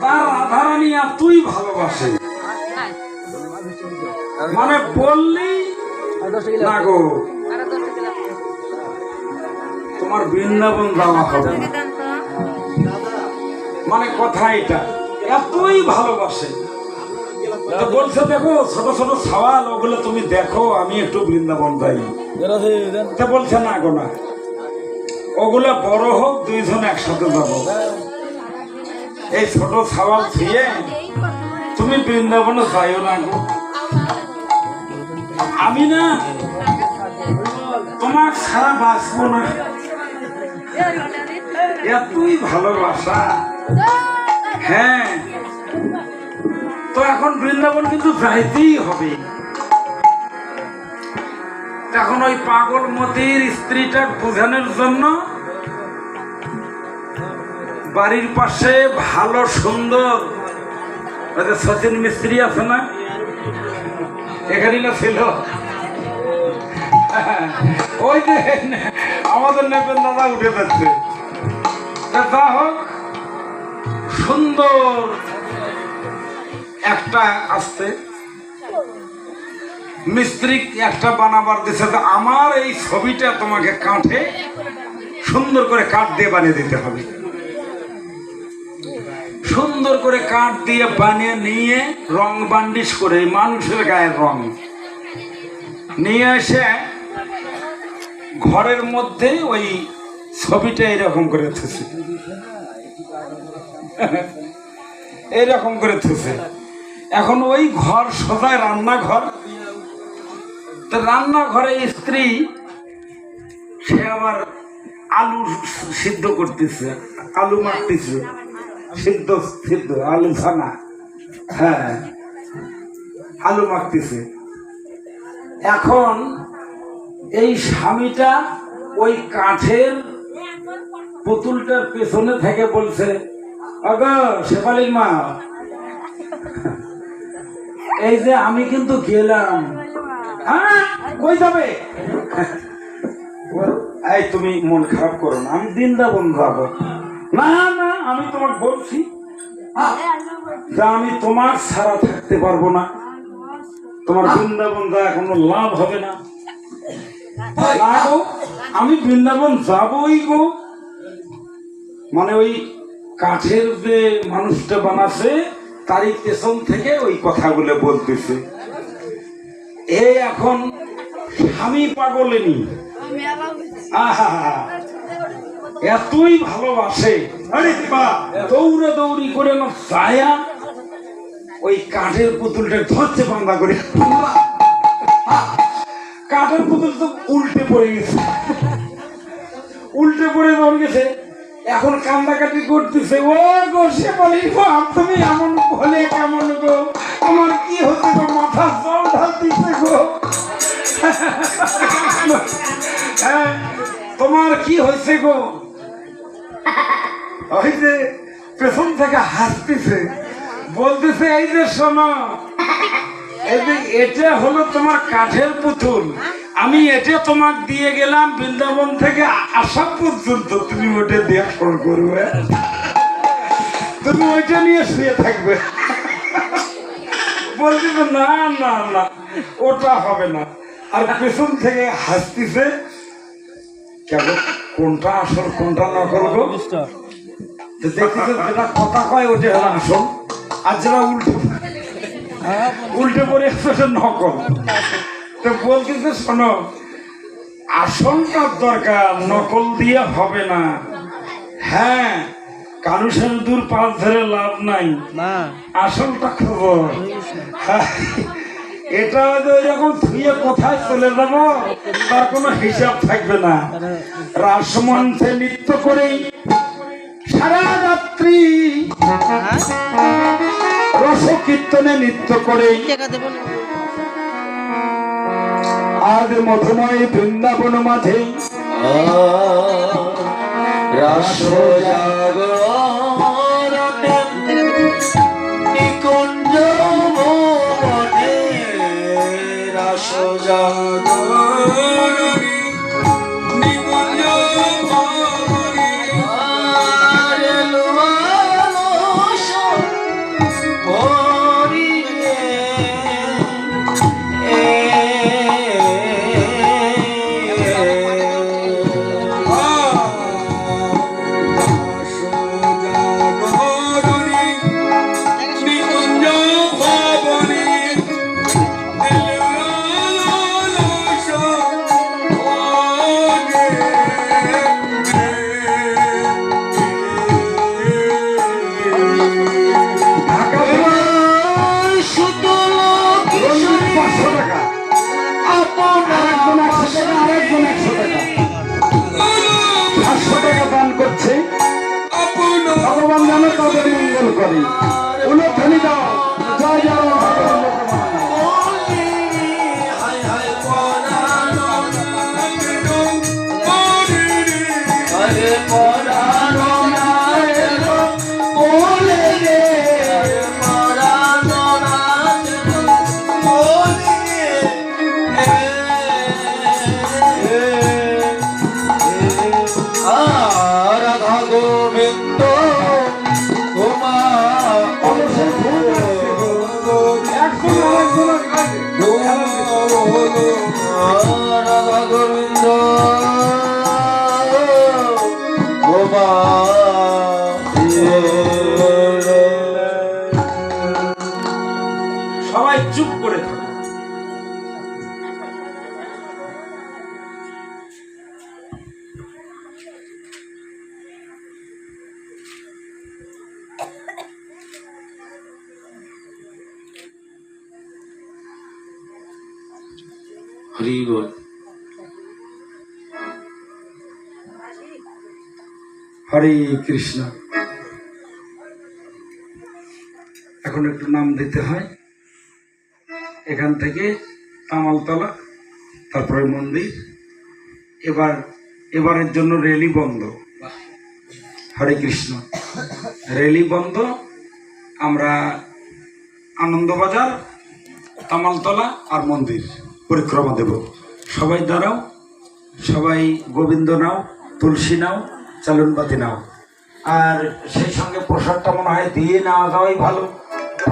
তার রাধারানী এতই ভালোবাসে মানে গো। তোমার বৃন্দাবন যাওয়া হবে। মানে কথা এটা। এতই ভালোবাসে। বলছে, দেখো, ছোট ছোট সওয়াল, ওগুলো তুমি দেখো, আমি একটু বৃন্দাবন যাই। বলছে, না গো, না। ওগুলো বড় হোক, দুইজন একসাথে যাব। এই ছোট সওয়াল ছুঁয়ে তুমি বৃন্দাবনে যাইও না গো। আমি না তোমার সারা বাঁচবো না। এতই ভালোবাসা। হ্যাঁ। তো এখন বৃন্দাবন কিন্তু যাইতেই হবে। এখন ওই পাগল মতির স্ত্রীটা বোঝানোর জন্য বাড়ির পাশে ভালো, সুন্দর। সচিন মিস্ত্রি আছে না? এখানে না ছিল? ওই যে আমাদের নেপেন দাদা উঠে যাচ্ছে। তা হোক, সুন্দর একটা আসতে মিস্ত্রি একটা বানাবার দিছে, তো আমার এই ছবিটা তোমাকে কাঠে সুন্দর করে কাঠ দিয়ে বানিয়ে দিতে হবে। সুন্দর করে কাঠ দিয়ে বানিয়ে নিয়ে রং বান্ডিশ করে, মানুষের গায়ের রং। নিয়ে এসে ঘরের মধ্যে ওই ছবিটা এরকম করে থুছে এরকম করে থুছে এখন ওই ঘর সদায় রান্নাঘর। তো রান্নাঘরে স্ত্রী, সে আবার আলু সিদ্ধ করতেছে, আলু মারতেছে সিদ্ধ সিদ্ধ, আলু হ্যাঁ আলু মাখতেছে। এখন এই স্বামীটা ওই কাঠের পুতুলটার পেছনে থেকে বলছে শেফালির মা, এই যে আমি কিন্তু গেলাম। হ্যাঁ কই যাবে? এই তুমি মন খারাপ করো না, আমি বৃন্দাবন যাব না না আমি তোমাকে বলছি হ্যাঁ, যে আমি তোমার ছাড়া থাকতে পারব না। তোমার বৃন্দাবন যা কোনো লাভ হবে না। আমি বৃন্দাবন যাবই গো। মানে ওই কাঠের যে মানুষটা বানাছে তারই পেছন থেকে ওই কথাগুলো বলতেছে। এ এখন স্বামী পাগলেনি। আহা এতই ভালোবাসে। দৌড়ে দৌড়ি করে না ওই কাঠের পুতুলটা ধরছে বান্ধা করে। কাঠের পুতুল তো উল্টে পড়ে গেছে। উল্টে পড়ে যখন গেছে। এখন কান্দাকাটি করতেছে ও গো সে বলি তুমি এমন হলে কেমন গো? আমার কি হচ্ছে গো? মাথা জল ঢালতেছে গো? হ্যাঁ, তোমার কি হয়েছে গো? ওই যে পেছন থেকে হাসতেছে, বলতেছে, এই যে শোনো এটা হলো তোমার কাঠের পুতুল। আমি এটা তোমাকে দিয়ে গেলাম বৃন্দাবন থেকে আসা পর্যন্ত। তুমি ওটা দেখো করবে। তুমি ওইটা নিয়ে শুয়ে থাকবে। বলতেছে, না না না, ওটা হবে না। আর পেছন থেকে হাসতেছে কেবল কোনটা আসল কোনটা নকল গো? তো দেখতেছে যেটা কথা কয় ওটা হলো আসল। আর যেটা উল্টো উল্টে পড়ে আসছে নকল। তো বলতেছে শোনো আসলটার দরকার নকল দিয়ে হবে না। হ্যাঁ কানুষের দূর পাশ ধরে লাভ নাই। না। আসলটা খবর। হ্যাঁ, এটা এরকম ধুয়ে কোথায় চলে যাব, তার কোনো হিসাব থাকবে না। রাসমঞ্চে নৃত্য করেই সারা রাত্রি রসকীর্তনে নৃত্য করেই আজ মধুময় বৃন্দাবন মাঝে রাস জাগরণে Maria. রাধা গোবিন্দ। হরি বল হরে কৃষ্ণ এখন একটু নাম দিতে হয়। এখান থেকে তামালতলা, তারপরে মন্দির। এবার, এবারের জন্য রেলি বন্ধ। হরে কৃষ্ণ রেলি বন্ধ। আমরা আনন্দবাজার, তামালতলা আর মন্দির। পরিক্রমা দেব। সবাই দাঁড়াও, সবাই গোবিন্দ নাও, তুলসী নাও চালনবাতি নাও। আর সেই সঙ্গে প্রসাদটা মনে হয় দিয়ে নেওয়া যাওয়াই ভালো।